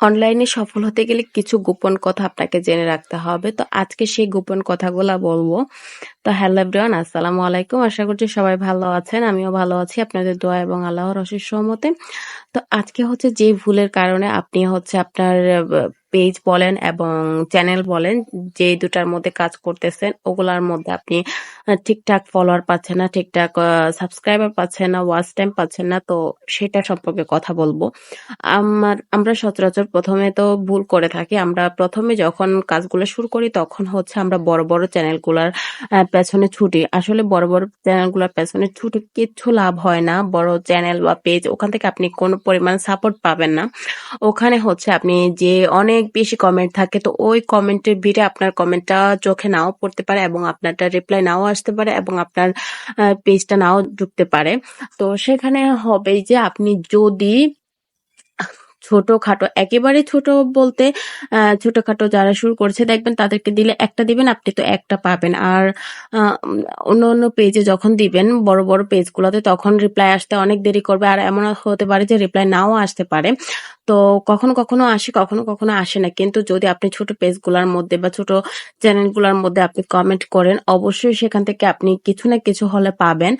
অনলাইনে সফল হতে গেলে কিছু গোপন কথা আপনাকে জেনে রাখতে হবে। তো আজকে সেই গোপন কথাগুলো বলব। তো হ্যালো এভরিওয়ান আসসালামু আলাইকুম। আশা করছি সবাই ভালো আছেন। আমিও ভালো আছি আপনাদের দোয়া এবং আল্লাহর অশেষ সহমতে। তো আজকে হচ্ছে যে ভুলের কারণে আপনি হচ্ছে আপনার পেজ বলেন এবং চ্যানেল বলেন যে দুটার মধ্যে কাজ করতেছেন, ওগুলার মধ্যে আপনি ঠিকঠাক ফলোয়ার পাচ্ছেন না ঠিকঠাক সাবস্ক্রাইবার পাচ্ছেন না ওয়াচ টাইম পাচ্ছেন না, তো সেটা সম্পর্কে কথা বলব। আমার, আমরা সচরাচর প্রথমে তো ভুল করে থাকি। আমরা প্রথমে যখন কাজগুলো শুরু করি, তখন হচ্ছে আমরা বড় বড় চ্যানেলগুলোর পেছনে ছুটি। আসলে বড় বড় চ্যানেলগুলোর পেছনে ছুটি কিচ্ছু লাভ হয় না। বড় চ্যানেল বা পেজ ওখান থেকে আপনি কোনো পরিমাণ সাপোর্ট পাবেন না। ওখানে হচ্ছে আপনি যে অনেক বেশি কমেন্ট থাকে, তো ওই কমেন্টের ভিড়ে আপনার কমেন্টটা চোখে নাও পড়তে পারে এবং আপনারটা রিপ্লাই নাও আসতে পারে এবং আপনার পেজটা নাও ঢুকতে পারে। তো সেখানে হবে যে আপনি যদি ছোটখাটো, একেবারে ছোট বলতে ছোটখাটো যারা শুরু করছে, দেখবেন তাদেরকে দিলে একটা দিবেন, আপনি তো একটা পাবেন। আর অন্য অন্য পেজে যখন দিবেন, বড় বড় পেজগুলোতে তখন রিপ্লাই আসতে অনেক দেরি করবে। আর এমন হতে পারে যে রিপ্লাই নাও আসতে পারে। তো কখনো কখনো আসে, কখনো কখনো আসে না। কিন্তু যদি আপনি ছোট পেজগুলোর মধ্যে বা ছোট চ্যানেলগুলোর মধ্যে আপনি কমেন্ট করেন, অবশ্যই সেখান থেকে আপনি কিছু না কিছু হলে পাবেন।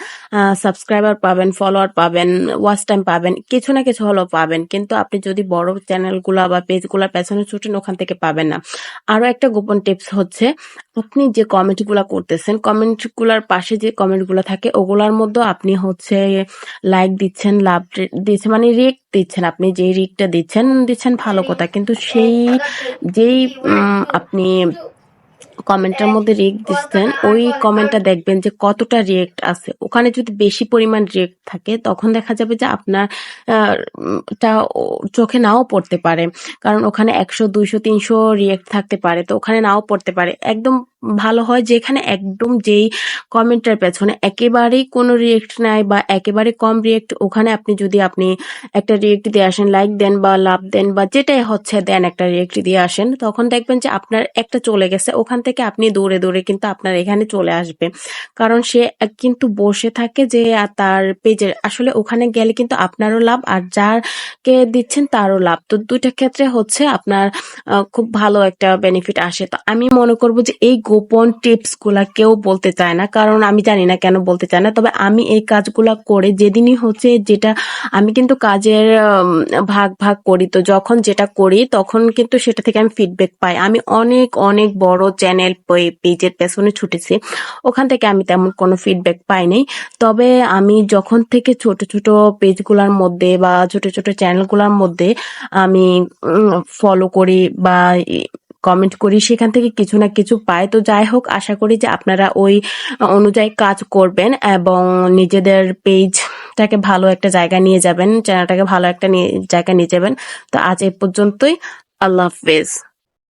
সাবস্ক্রাইবার পাবেন ফলোয়ার পাবেন ওয়াচ টাইম পাবেন, কিছু না কিছু হলেও পাবেন। কিন্তু আপনি যদি বড় চ্যানেলগুলো বা পেজগুলোর পেছনে ছুটেন, ওখান থেকে পাবেন না। আরও একটা গোপন টিপস হচ্ছে আপনি যে কমেন্টগুলো করতেছেন কমেন্টগুলোর পাশে যে কমেন্টগুলো থাকে ওগুলোর মধ্যে আপনি হচ্ছে লাইক দিচ্ছেন লাভ দিচ্ছেন মানে রেক দিচ্ছেন আপনি যে রিকটা দিচ্ছেন দিচ্ছেন ভালো কথা। কিন্তু সেই যেই আপনি কমেন্টের মধ্যে রিয়েক্ট দিচ্ছেন, ওই কমেন্টটা দেখবেন যে কতটা রিয়েক্ট আছে। ওখানে যদি বেশি পরিমাণ রিয়েক্ট থাকে, তখন দেখা যাবে যে আপনার টা চোখে নাও পড়তে পারে। কারণ ওখানে একশো, দুইশো, তিনশো রিয়েক্ট থাকতে পারে, তো ওখানে নাও পড়তে পারে। একদম ভালো হয় যেখানে একদম যেই কমেন্টের পেছনে একেবারেই কোনো রিয়েক্ট নাই বা একেবারে কম রিয়েক্ট ওখানে আপনি যদি আপনি একটা রিয়েক্ট দিয়ে আসেন লাইক দেন বা লাভ দেন বা যেটাই হচ্ছে দেন একটা রিয়েক্ট দিয়ে আসেন, তখন দেখবেন যে আপনার একটা চলে গেছে, ওখান থেকে আপনি দৌড়ে দৌড়ে কিন্তু আপনার এখানে চলে আসবে। কারণ সে কিন্তু বসে থাকে যে তার পেজের আসলে ওখানে গেলে কিন্তু আপনারও লাভ আর যারকে দিচ্ছেন তারও লাভ। তো দুইটা ক্ষেত্রে হচ্ছে আপনার খুব ভালো একটা বেনিফিট আসে। তো আমি মনে করব যে এই গোপন টিপসগুলা কেউ বলতে চায় না, কারণ আমি জানি না কেন বলতে চায় না। তবে আমি এই কাজগুলা করে যেদিনই হচ্ছে যেটা আমি কিন্তু কাজের ভাগ ভাগ করি। তো যখন যেটা করি তখন কিন্তু সেটা থেকে আমি ফিডব্যাক পাই। আমি অনেক অনেক বড় চ্যানেল পেজের পেছনে ছুটেছি। ওখান থেকে আমি তেমন কোনো ফিডব্যাক পাইনি। তবে আমি যখন থেকে ছোট ছোট পেজগুলোর মধ্যে বা ছোট ছোট চ্যানেলগুলোর মধ্যে আমি ফলো করি বা কমেন্ট করি, সেখান থেকে কিছু না কিছু পাই। তো যাই হোক, আশা করি যে আপনারা ওই অনুযায়ী কাজ করবেন এবং নিজেদের পেজটাকে ভালো একটা জায়গা নিয়ে যাবেন চ্যানেলটাকে ভালো একটা জায়গা নিয়ে যাবেন। তো আজ এ পর্যন্তই। আল্লাহ হাফেজ।